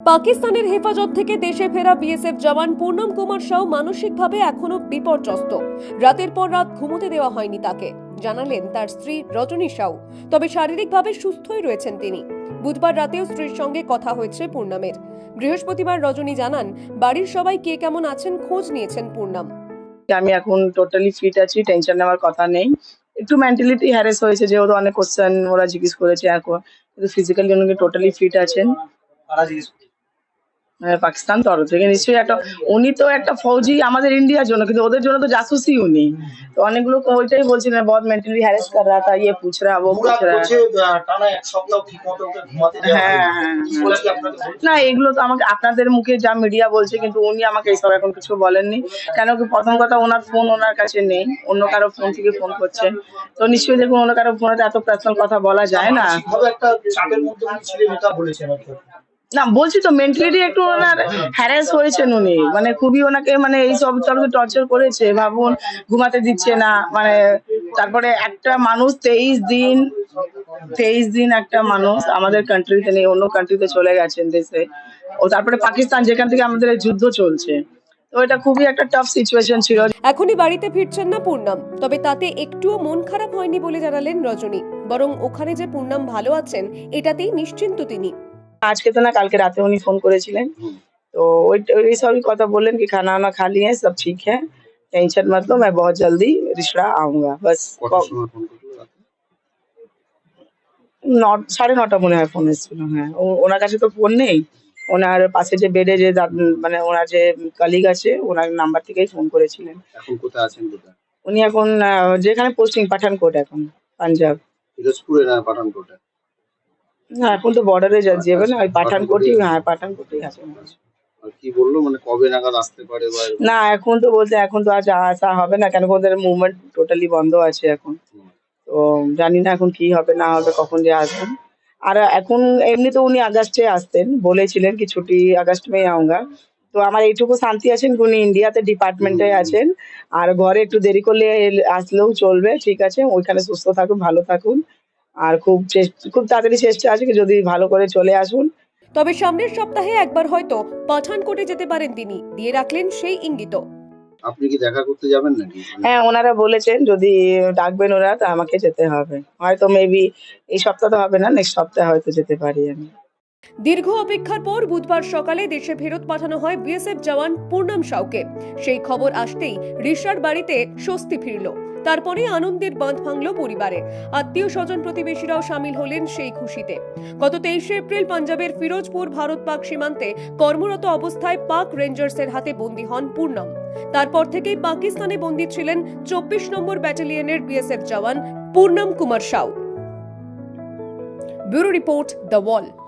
পাকিস্তানের হেফাজত থেকে দেশে ফেরা বিএসএফ জওয়ান পূর্ণম কুমার সাউ মানসিকভাবে এখনও বিপর্যস্ত। রাতের পর রাত ঘুমোতে দেওয়া হয়নি তাকে। জানালেন তার স্ত্রী রজনী সাউ তবে শারীরিকভাবে সুস্থই রয়েছেন তিনি। বুধবার রাতেও স্ত্রীর সঙ্গে কথা হয়েছে পূর্ণামের। বৃহস্পতিবার রজনী জানান বাড়ির সবাই কে কেমন আছেন খোঁজ নিয়েছেন পূর্ণাম। আমি এখন টোটালি ফিট আছি টেনশন নেওয়ার কথা নেই। একটু মেন্টালিটি হ্যারেস হয়েছে যে যেহেতু অনেক কোশ্চেন ওরা জিজ্ঞেস করেছে এখন। কিন্তু ফিজিক্যালি উনি টোটালি ফিট আছেন। পাকিস্তান তরফ থেকে। নিশ্চয়ই একটা উনি তো একটা ফৌজি আমাদের ইন্ডিয়ার জন্য কিন্তু ওদের জন্য তো জাসুসি উনি। তো অনেকগুলো ওইটাই বলছিলেন বহুত মেন্টালি হ্যারেস কর রা থা ইয়ে পুছ রা वो পুছ রা। হ্যাঁ। হ্যাঁ, বলছে? না এগুলো তো আমাকে আপনাদের মুখে যা মিডিয়া বলছে কিন্তু উনি আমাকে এইসব এখন কিছু বলেননি। কেন কি প্রথম কথা ওনার ফোন ওনার কাছে নেই অন্য কারও ফোন থেকে ফোন করছেন তো নিশ্চয়ই দেখুন অন্য কারও ফোনে এত পার্সোনাল কথা বলা যায় না। একটা চাপের মধ্যে বলেছেন কি। না, বলছি তো মেন্টালি একটু ওনার হ্যারাস হয়েছেন উনি। মানে খুবই ওনাকে মানে এই সব টর্চার করেছে, ভাবুন, ঘুমাতে দিচ্ছে না মানে তারপরে একটা মানুষ, তেইশ দিন তেইশ দিন একটা মানুষ আমাদের কান্ট্রিতে নেই, অন্য কান্ট্রিতে চলে গেছেন দেশে। ও তারপরে পাকিস্তান, যেখান থেকে আমাদের যুদ্ধ চলছে। তো এটা খুবই একটা টাফ সিচুয়েশন ছিল। এখনই বাড়িতে ফিরছেন না পূর্ণাম, তবে তাতে একটুও মন খারাপ হয়নি বলে জানালেন রজনী। বরং ওখানে যে পূর্ণাম ভালো আছেন, এটাতেই নিশ্চিন্ত তিনি। আজকে তো না কালকে রাতে উনি ফোন করেছিলেন তো ওই ওই সবই কথা বললেন कि खाना वाना खा लिए हैं सब ठीक है टेंशन मत लो मैं बहुत जल्दी रिश्ता आऊंगा बस কটার সময় ফোন করলো রাতে? ন- সাড়ে নটা মনে হয় ফোন এসেছিল হ্যাঁ ও- ওনার কাছে তো ফোন নেই ওনার পাশে যে বেডে যে দা- মানে ওনার যে কালিগ আছে ওনার নাম্বার থেকেই ফোন করেছিলেন এখন কোথায় আছেন কোথায় উনি এখন আহ, যেখানে পোস্টিং পাঠানকোট এখন পাঞ্জাব পিরোজপুরে না পাঠানকোটে না এখন তো বর্ডারে যাবে না ওই পাঠানকোটই হ্যাঁ পাঠানকোটই আছে আর কি বলল? মানে কবে নাগাদ আসতে পারে না এখন তো বলতে এখন তো আজ আসা হবে না। কেন ওদের মুভমেন্ট টোটালি বন্ধ আছে এখন। তো জানি না এখন কি হবে না হবে কখন যে আসবেন আর এখন এমনি তো উনি আগস্টে আসতেন বলেছিলেন কি ছুটি আগস্ট মে আউঙ্গা। তো আমার এইটুকু শান্তি আছেন উনি ইন্ডিয়াতে ডিপার্টমেন্টে আছেন। আর ঘরে একটু দেরি করলে আসলেও চলবে ঠিক আছে। ওইখানে সুস্থ থাকুন ভালো থাকুন। আর খুব খুব তাড়াতাড়ি চেষ্টা আছে যদি ভালো করে চলে আসুন। তবে সামনের সপ্তাহে একবার হয়তো পাঠানকোটে যেতে পারেন তিনি দিয়ে রাখলেন সেই ইঙ্গিত। আপনি কি দেখা করতে যাবেন নাকি? হ্যাঁ ওনারা বলেছেন যদি ডাকবেন ওরা তা আমাকে যেতে হবে। হয়তো মেবি এই সপ্তাহ তো হবে না নেক্সট সপ্তাহে হয়তো যেতে পারি আমি। দীর্ঘ অপেক্ষার পর বুধবার সকালে দেশে ফেরত পাঠানো হয় বিএসএফ জওয়ান পূর্ণাম সাউকে। সেই খবর আসতেই ঋষার বাড়িতে স্বস্তি ফিরল। তারপরে আনন্দের বাঁধ ভাঙল পরিবারে। আত্মীয় স্বজন প্রতিবেশীরাও সামিল হলেন সেই খুশিতে। গত তেইশে এপ্রিল পাঞ্জাবের ফিরোজপুর ভারত পাক সীমান্তে কর্মরত অবস্থায় পাক রেঞ্জার্সের হাতে বন্দী হন পূর্ণম। তারপর থেকেই পাকিস্তানে বন্দী ছিলেন চব্বিশ নম্বর ব্যাটালিয়নের BSF jawan Purnam Kumar Shaw. Bureau report the Wall.